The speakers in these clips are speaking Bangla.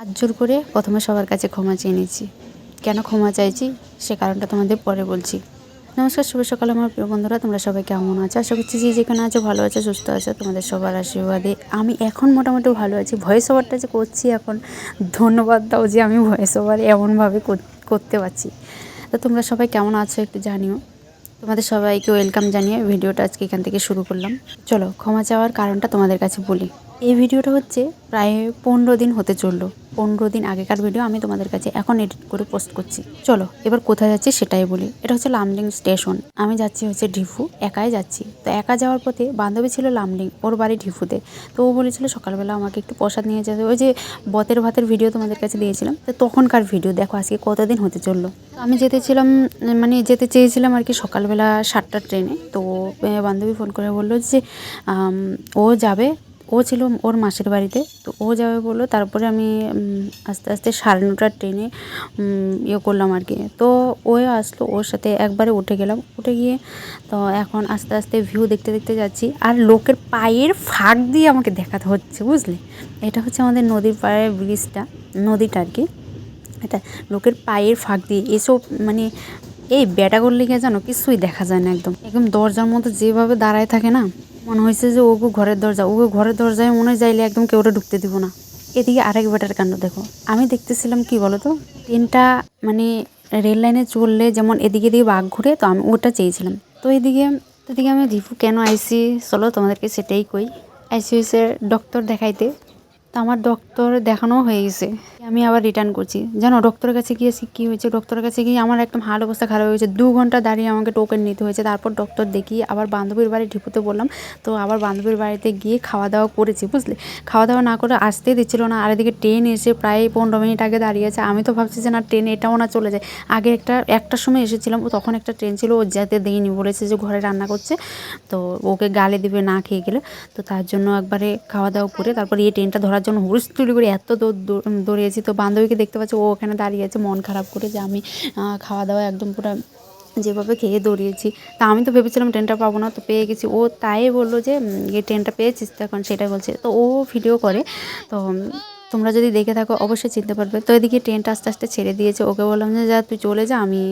হাত জোর করে প্রথমে সবার কাছে ক্ষমা চেয়ে নিয়েছি কেন ক্ষমা চাইছি? সে কারণটা তোমাদের পরে বলছি। নমস্কার, শুভ সকাল আমার প্রিয় বন্ধুরা, তোমরা সবাই কেমন আছো? আশা করছি যে যেখানে আছো ভালো আছো, সুস্থ আছো, তোমাদের সবার আশীর্বাদে। আমি এখন মোটামুটি ভালো আছি। ভয়েস ওভারটা যে করছি এখন, ধন্যবাদ দাও যে আমি ভয়েস ওভার এমনভাবে করতে পারছি। তো তোমরা সবাই কেমন আছো একটু জানিও। তোমাদের সবাইকে ওয়েলকাম জানিয়ে ভিডিওটা আজকে এখান থেকে শুরু করলাম। চলো, ক্ষমা চাওয়ার কারণটা তোমাদের কাছে বলি। এই ভিডিওটা হচ্ছে প্রায় পনেরো দিন হতে চলল। পনেরো দিন আগেকার ভিডিও আমি তোমাদের কাছে এখন এডিট করে পোস্ট করছি। চলো, এবার কোথায় যাচ্ছি সেটাই বলি। এটা হচ্ছে লামডিং স্টেশন আমি যাচ্ছি হচ্ছে ঢিফু, একাই যাচ্ছি। তো একা যাওয়ার পথে বান্ধবী ছিল লামডিং ওর বাড়ি ঢিফুতে। তো ও বলেছিল সকালবেলা আমাকে একটু প্রসাদ নিয়ে যেতে ওই যে বতের ভাতের ভিডিও তোমাদের কাছে দিয়েছিলাম, তো তখনকার ভিডিও দেখো আজকে কতদিন হতে চলল। আমি যেতেছিলাম মানে যেতে চেয়েছিলাম আর কি সকালবেলা সাতটার ট্রেনে তো বান্ধবী ফোন করে বলল যে ও যাবে ও ছিল ওর মাসির বাড়িতে, তো ও যাবে বলল, তারপরে আমি আস্তে আস্তে সাড়ে নটার ট্রেনে ইয়ে করলাম আর কি। তো ও আসলো, ওর সাথে একবারে উঠে গেলাম, উঠে গিয়ে, তো এখন আস্তে আস্তে ভিউ দেখতে দেখতে যাচ্ছি, আর লোকের পায়ের ফাঁক দিয়ে আমাকে দেখাতে হচ্ছে, বুঝলে? এটা হচ্ছে আমাদের নদীর পাড়ের ব্রিজটা নদীটা আর কি। এটা লোকের পায়ের ফাঁক দিয়ে, এসব মানে এই ব্যাটা করলে গিয়ে জানো কিছুই দেখা যায় না একদম। একদম দরজার মতো যেভাবে দাঁড়ায় থাকে না মনে হয়েছে যে ওগো ঘরের দরজা, ওগো ঘরের দরজায় মনে হয় যাইলে একদম কেউ ঢুকতে দিব না। এদিকে আরেক বেটার কাণ্ড দেখো। আমি দেখতেছিলাম কি বলো তো ট্রেনটা মানে রেল লাইনে চললে যেমন এদিকে দিয়ে বাঘ ঘুরে, তো আমি ওটা চেয়েছিলাম। তো এদিকে এদিকে আমি রিফু কেন আইসি? চলো তোমাদেরকে সেটাই কই। আইসি হয়েছে ডক্টর দেখাইতে। তো আমার ডক্টর দেখানো হয়ে গেছে। আমি আবার রিটার্ন করছি। জানো ডক্টরের কাছে গিয়েছি, কী হয়েছে? ডক্টরের কাছে গিয়ে আমার একদম হাল অবস্থা খারাপ হয়েছে। দু ঘণ্টা দাঁড়িয়ে আমাকে টোকেন নিতে হয়েছে। তারপর ডক্টর দেখিয়ে আবার বান্ধবীর বাড়ি ঢিপুতে বললাম। তো আবার বান্ধবীর বাড়িতে গিয়ে খাওয়া দাওয়া করেছি, বুঝলে? খাওয়া দাওয়া না করে আসতেই দিচ্ছিল না। আর এদিকে ট্রেন এসে প্রায় পনেরো মিনিট আগে দাঁড়িয়ে আছে। আমি তো ভাবছি যে না ট্রেন এটাও না চলে যায়। আগে একটা, একটার সময় এসেছিলাম। ও তখন একটা ট্রেন ছিল, ও যেতে দেয়নি। বলেছে যে ঘরে রান্না করছে। তো ওকে গালে দিবে, না খেয়ে গেলে। তো তার জন্য একবারে খাওয়া দাওয়া করে তারপর এই ট্রেনটা ধরার জন্য হুড়স্থুলি করে এত দৌড় দৌড়- দৌড়িয়েছি, তো বান্ধবীকে দেখতে পাচ্ছি, ও ওখানে দাঁড়িয়ে আছে, মন খারাপ করে যে আমি খাওয়া দাওয়া একদম পুরো যেভাবে খেয়ে দৌড়িয়েছি। তা আমি তো ভেবেছিলাম ট্রেনটা পাবো না, তো পেয়ে গেছি। ও তাই বলল যে ট্রেনটা পেয়েছিস তো এখন? সেটাই বলছে। তো ও ভিডিও করে, তো তোমরা যদি দেখে থাকো, অবশ্যই চিনতে পারবে। তো এদিকে ট্রেনটা আস্তে আস্তে ছেড়ে দিয়েছে। ওকে বললাম যে, যা, তুই চলে যা, আমি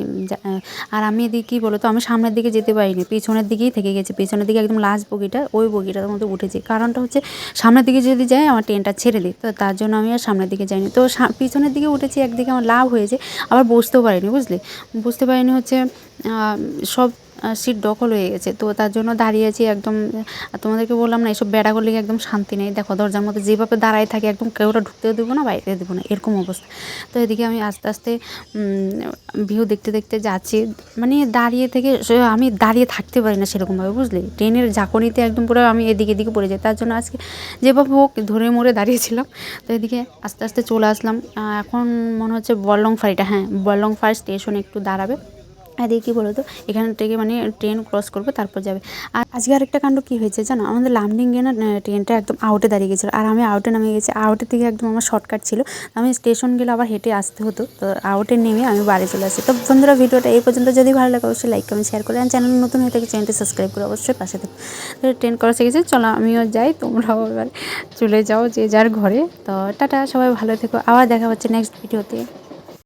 আর আমি এদিকে কী বলো তো আমি সামনের দিকে যেতে পারিনি। পিছনের দিকেই থেকে গেছি। পিছনের দিকে একদম লাস্ট বগিটা, ওই বগিটার মধ্যে উঠেছি। কারণটা হচ্ছে, সামনের দিকে যদি যাই, আমার ট্রেনটা ছেড়ে দিই। তো তার জন্য আমি আর সামনের দিকে যাইনি। তো পিছনের দিকে উঠেছি, একদিকে আমার লাভ হয়েছে। আবার বসতেও পারিনি, বুঝলি? বুঝতে পারিনি হচ্ছে সব সিট দখল হয়ে গেছে। তো তার জন্য দাঁড়িয়েছি একদম, তোমাদেরকে বললাম না, এসব বেড়া করলে একদম শান্তি নেই? দেখো, দরজার মধ্যে যেভাবে দাঁড়ায় থাকে, একদম কেউটা ঢুকতেও দেবো না, বাইরে দেবো না, এরকম অবস্থা। তো এদিকে আমি আস্তে আস্তে ভিউ দেখতে দেখতে যাচ্ছি। মানে দাঁড়িয়ে থেকে আমি দাঁড়িয়ে থাকতে পারি না সেরকমভাবে, বুঝলি? ট্রেনের ঝাঁকুনিতে একদম পুরো আমি এদিকে এদিকে পড়ে যাই। তার জন্য আজকে যেভাবে হোক ধরে মরে দাঁড়িয়েছিলাম। তো এদিকে আস্তে আস্তে চলে আসলাম। এখন মনে হচ্ছে বল্লং ফাঁড়িটা হ্যাঁ বল্লং ফাঁড়ি স্টেশন একটু দাঁড়াবে। এদিকে কী বলো তো? এখান থেকে মানে ট্রেন ক্রস করবে, তারপর যাবে। আর আজকে আরেকটা কাণ্ড কী হয়েছে জানো? আমাদের লামডিংয়ে না ট্রেনটা একদম আউটে দাঁড়িয়ে গেছিল। আর আমি আউটে নামে গেছি। আউটের থেকে একদম আমার শর্টকাট ছিল। আমি স্টেশন গেলে আবার হেঁটে আসতে হতো। তো আউটে নেমে আমি বাড়ি চলে আসি। তো বন্ধুরা, ভিডিওটা এই পর্যন্ত। যদি ভালো লাগে, অবশ্যই লাইক কমেন্ট শেয়ার করে আর চ্যানেল নতুন হয়ে থাকে চ্যানেলটি সাবস্ক্রাইব করে অবশ্যই পাশে থাকো তো ট্রেন ক্রসে গেছে। চলো আমিও যাই। তোমরাও এবার চলে যাও যে যার ঘরে। তো টাটা, সবাই ভালো থেকো। আবার দেখা হচ্ছে নেক্সট ভিডিওতে